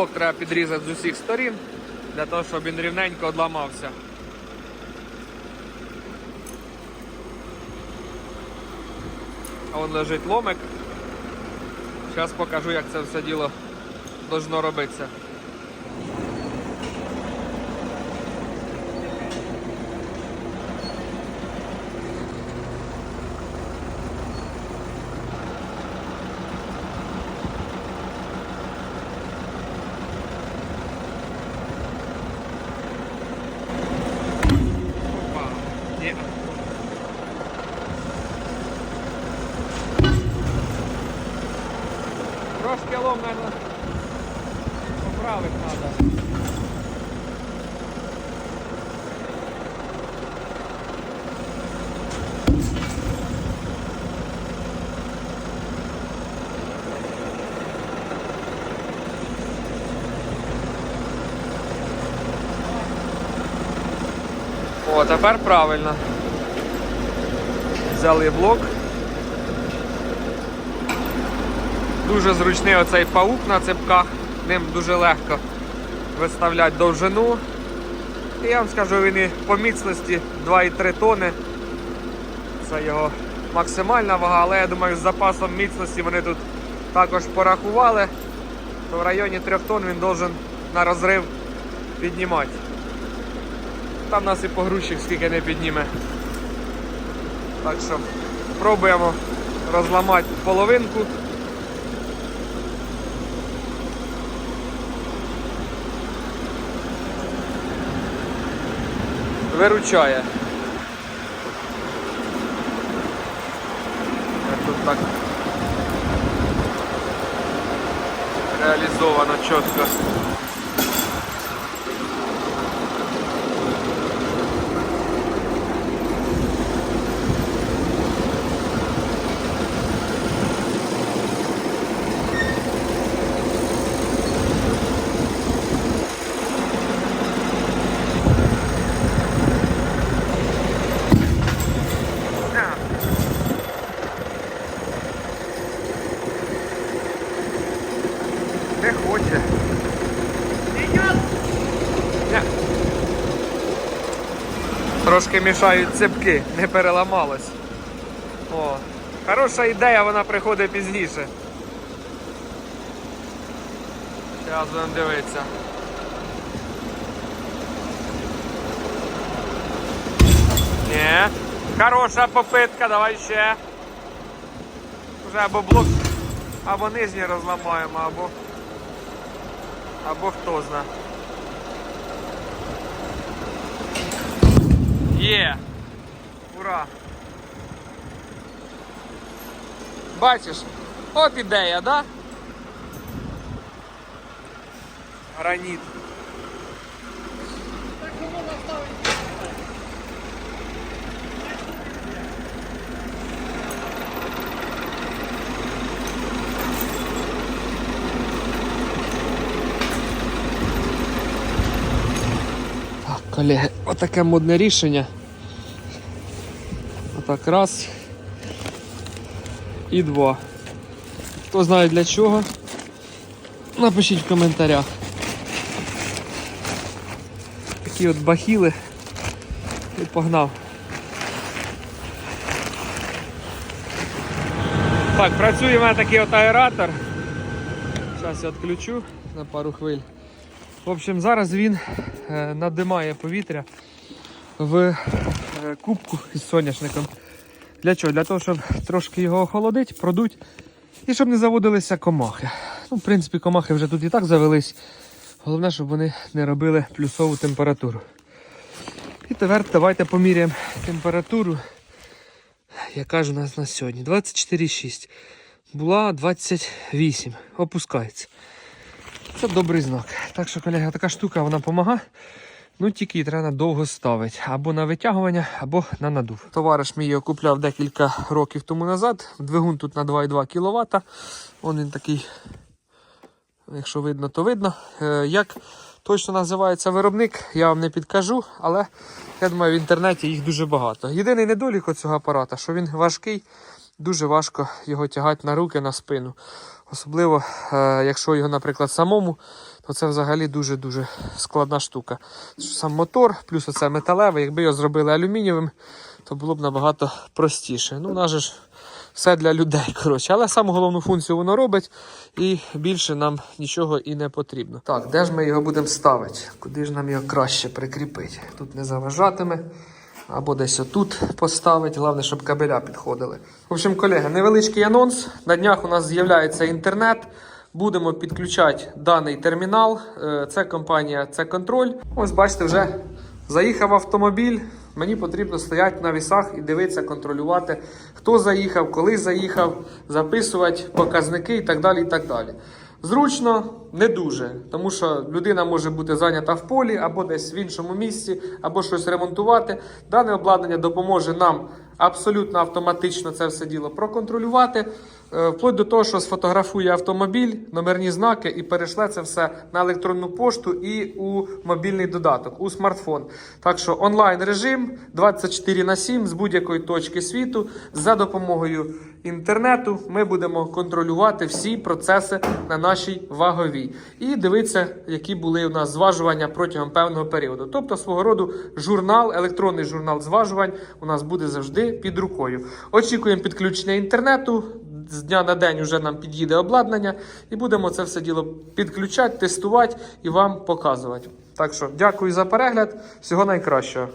блок треба підрізати з усіх сторін, для того, щоб він рівненько одламався. А вон лежить ломик. Зараз покажу, як це все діло должно робитися. Трошки лом, наверное, поправити треба. О, тепер правильно. Взяли блок. Дуже зручний оцей паук на цепках, ним дуже легко виставляти довжину. І я вам скажу, він і по міцності 2,3 тони. Це його максимальна вага, але я думаю, з запасом міцності вони тут також порахували, то в районі 3 тонн він должен на розрив піднімати. Там нас і погрузчик скільки не підніме. Так що пробуємо розламати половинку. Виручає. Як Тут так реалізовано чітко. Не хоче. Трошки мішають цепки, не переламалось. О, хороша ідея, вона приходить пізніше. Зараз будемо дивитися. Ні. Хороша попитка, давай ще. Вже або блок, або нижній розламаємо, або. Або хто зна. Є! Ура! Бачиш, от ідея, да? Граніт. Так, колеги, отаке модне рішення. Отак раз. І два. Хто знає для чого? Напишіть в коментарях. Такі от бахіли. І погнав. Так, працює в мене такий от аератор. Зараз я відключу на пару хвиль. В общем, зараз він е, надимає повітря в е, кубку із соняшником. Для чого? Для того, щоб трошки його охолодити, продуть і щоб не заводилися комахи. Ну, в принципі, комахи вже тут і так завелись. Головне, щоб вони не робили плюсову температуру. І тепер давайте поміряємо температуру, яка ж у нас на сьогодні. 24,6. Була 28. Опускається. Це добрий знак. Так що, колеги, така штука вона допомагає. Ну тільки її треба довго ставити. Або на витягування, або на надув. Товариш мій його купляв декілька років тому назад. Двигун тут на 2,2 кВт. Он він такий, якщо видно, то видно. Е, Як точно називається виробник, я вам не підкажу, але я думаю, в інтернеті їх дуже багато. Єдиний недолік цього апарата, що він важкий, дуже важко його тягати на руки, на спину. Особливо, е, якщо його, наприклад, самому, то Оце взагалі дуже-дуже складна штука. Сам мотор, плюс оце металевий, якби його зробили алюмінієвим, то було б набагато простіше. Ну, у нас же ж все для людей, коротше. Але саму головну функцію воно робить, і більше нам нічого і не потрібно. Так, де ж ми його будемо ставити? Куди ж нам його краще прикріпити? Тут не заважатиме. Або десь отут поставити. Головне, щоб кабеля підходили. В общем, колеги, невеличкий анонс. На днях у нас з'являється інтернет. Будемо підключати даний термінал. Е, Це компанія це контроль. Ось бачите, вже заїхав автомобіль. Мені потрібно стояти на вісах і дивитися, контролювати, хто заїхав, коли заїхав, записувати показники і так далі. І так далі. Зручно, не дуже, тому що людина може бути зайнята в полі або десь в іншому місці, або щось ремонтувати. Дане обладнання допоможе нам абсолютно автоматично це все діло проконтролювати, вплоть до того, що сфотографує автомобіль, номерні знаки і перешле це все на електронну пошту і у мобільний додаток, у смартфон. Так що онлайн режим 24 на 7 з будь-якої точки світу за допомогою інтернету ми будемо контролювати всі процеси на нашій ваговій і дивитися, які були у нас зважування протягом певного періоду. Тобто свого роду журнал, електронний журнал зважувань у нас буде завжди під рукою. Очікуємо підключення інтернету. З дня на день вже нам під'їде обладнання, і будемо це все діло підключати, тестувати і вам показувати. Так що дякую за перегляд. Всього найкращого.